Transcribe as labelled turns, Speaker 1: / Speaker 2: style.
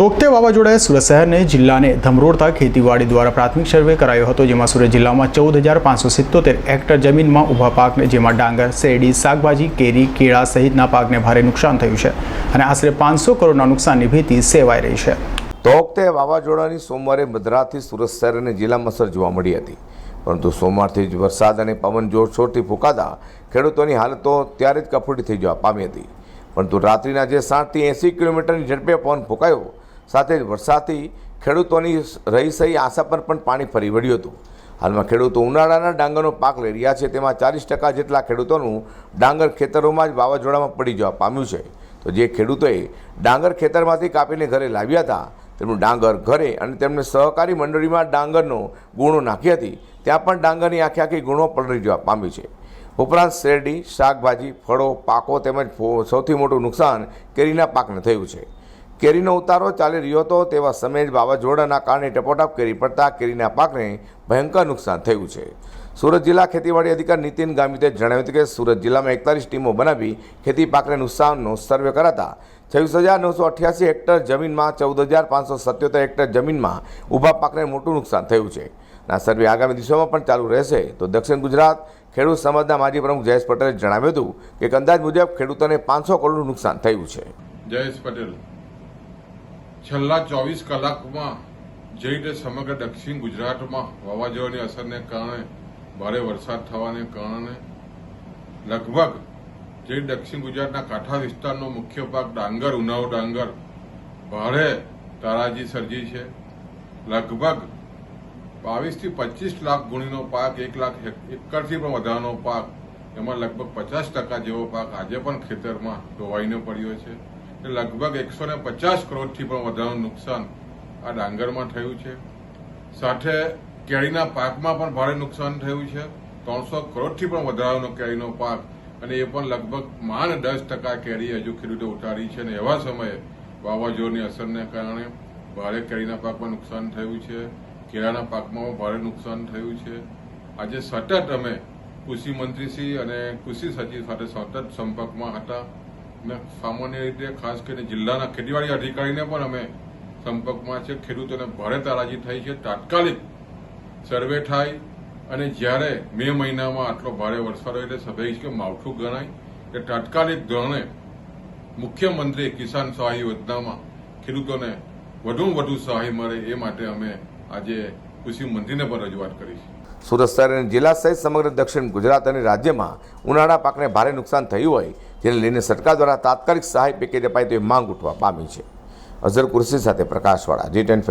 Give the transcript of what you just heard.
Speaker 1: તોકતે વાવાઝોડાએ સુરત શહેરને, જિલ્લાને ધમરોડતા ખેતીવાડી દ્વારા પ્રાથમિક સર્વે કરાયો હતો, જેમાં સુરત જિલ્લામાં ચૌદ હજાર પાંચસો સિત્તોતેર હેક્ટર જમીનમાં ઊભા પાકને, જેમાં ડાંગર, શેરડી, શાકભાજી, કેરી, કેળા સહિતના પાકને ભારે નુકસાન થયું છે અને આશરે પાંચસો કરોડના નુકસાનની ભીતિ સેવાઈ રહી છે.
Speaker 2: તોકતે વાવાઝોડાની સોમવારે મધરાથી સુરત શહેર અને જિલ્લામાં અસર જોવા મળી હતી. પરંતુ સોમવારથી જ વરસાદ અને પવન જોરશોરથી ફૂંકાતા ખેડૂતોની હાલતો ત્યારે જ કફોડી થઈ જવા પામી હતી. પરંતુ રાત્રિના જે સાઠથી એંસી કિલોમીટરની ઝડપે પવન ફૂંકાયો સાથે જ વરસાદથી ખેડૂતોની રહી સહી આશા પર પણ પાણી ફરી વળ્યું હતું. હાલમાં ખેડૂતો ઉનાળાના ડાંગરનો પાક લઈ રહ્યા છે, તેમાં ચાલીસ ટકા જેટલા ખેડૂતોનું ડાંગર ખેતરોમાં જ વાવાઝોડામાં પડી જવા પામ્યું છે. તો જે ખેડૂતોએ ડાંગર ખેતરમાંથી કાપીને ઘરે લાવ્યા હતા, તેમનું ડાંગર ઘરે અને તેમને સહકારી મંડળીમાં ડાંગરનો ગુણો નાખી હતી, ત્યાં પણ ડાંગરની આખી આખી ગુણો પલળી જવા પામ્યું છે. ઉપરાંત શેરડી, શાકભાજી, ફળો, પાકો તેમજ સૌથી મોટું નુકસાન કેરીના પાકને થયું છે. કેરીનો ઉતારો ચાલી રહ્યો હતો તેવા સમયે જ વાવાઝોડાના કારણે ટપોટાપ કેરી પડતા કેરીના પાકને ભયંકર નુકસાન થયું છે. સુરત જિલ્લા ખેતીવાડી અધિકારી નીતિન ગામિતે જણાવ્યું હતું કે સુરત જિલ્લામાં એકતાલીસ ટીમો બનાવી ખેતી પાકને નુકસાનનો સર્વે કરાતા છવ્વીસ હજાર નવસો અઠ્યાસી હેક્ટર જમીનમાં ચૌદ હજાર પાંચસો સત્યોતેર હેક્ટર જમીનમાં ઊભા પાકને મોટું નુકસાન થયું છે. આ સર્વે આગામી દિવસોમાં પણ ચાલુ રહેશે તો દક્ષિણ ગુજરાત ખેડૂત સમાજના માજી પ્રમુખ જયેશ પટેલે જણાવ્યું હતું કે અંદાજ મુજબ ખેડૂતોને પાંચસો કરોડનું નુકસાન થયું છે.
Speaker 3: જયેશ પટેલ. છેલ્લા ચોવીસ કલાકમાં જે રીતે સમગ્ર દક્ષિણ ગુજરાતમાં વાવાઝોડાની અસરને કારણે ભારે વરસાદ થવાને કારણે લગભગ જે દક્ષિણ ગુજરાતના કાંઠા વિસ્તારનો મુખ્ય ભાગ ડાંગર ઉનાવ ડાંગર, ભારે તારાજી સર્જી છે. લગભગ બાવીસથી પચીસ લાખ ગુણીનો પાક, એક લાખ એકરથી પણ વધારાનો પાક, એમાં લગભગ પચાસ ટકા જેવો પાક આજે પણ ખેતરમાં ધોવાઈને પડ્યો છે. લગભગ એકસો ને પચાસ કરોડથી પણ વધારાનું નુકસાન આ ડાંગરમાં થયું છે. સાથે કેળીના પાકમાં પણ ભારે નુકસાન થયું છે. ત્રણસો કરોડથી પણ વધારાનો કેરીનો પાક અને એ પણ લગભગ માંડ દસ ટકા કેરી હજુ ખેડૂતો ઉતારી છે અને એવા સમયે વાવાઝોડાની અસરને કારણે ભારે કેરીના પાકમાં નુકસાન થયું છે. કેળાના પાકમાં ભારે નુકસાન થયું છે. આજે સતત અમે કૃષિ મંત્રીશ્રી અને કૃષિ સચિવ સાથે સતત સંપર્કમાં હતા. અને સામાન્ય રીતે ખાસ કરીને જિલ્લાના ખેતીવાડી અધિકારીને પણ અમે સંપર્કમાં છે. ખેડૂતોને ભારે તારાજી થઈ છે. તાત્કાલિક સર્વે થાય અને જ્યારે મે મહિનામાં આટલો ભારે વરસાદ હોય એટલે સ્વાભાવિક કે માવઠું ગણાય. કે તાત્કાલિક ધોરણે મુખ્યમંત્રી કિસાન સહાય યોજનામાં ખેડૂતોને વધુમાં વધુ સહાય મળે એ માટે અમે આજે કૃષિ મંત્રીને પણ રજૂઆત કરી છે.
Speaker 2: સુરત શહેર અને જિલ્લા સહિત સમગ્ર દક્ષિણ ગુજરાત અને રાજ્યમાં ઉનાળા પાકને ભારે નુકસાન થયું હોય જેને લઈને સરકાર દ્વારા તાત્કાલિક સહાય પેકેજ અપાય તેવી માંગ ઉઠવા પામી છે. અઝર કુર્સી સાથે પ્રકાશવાળા જી ટેન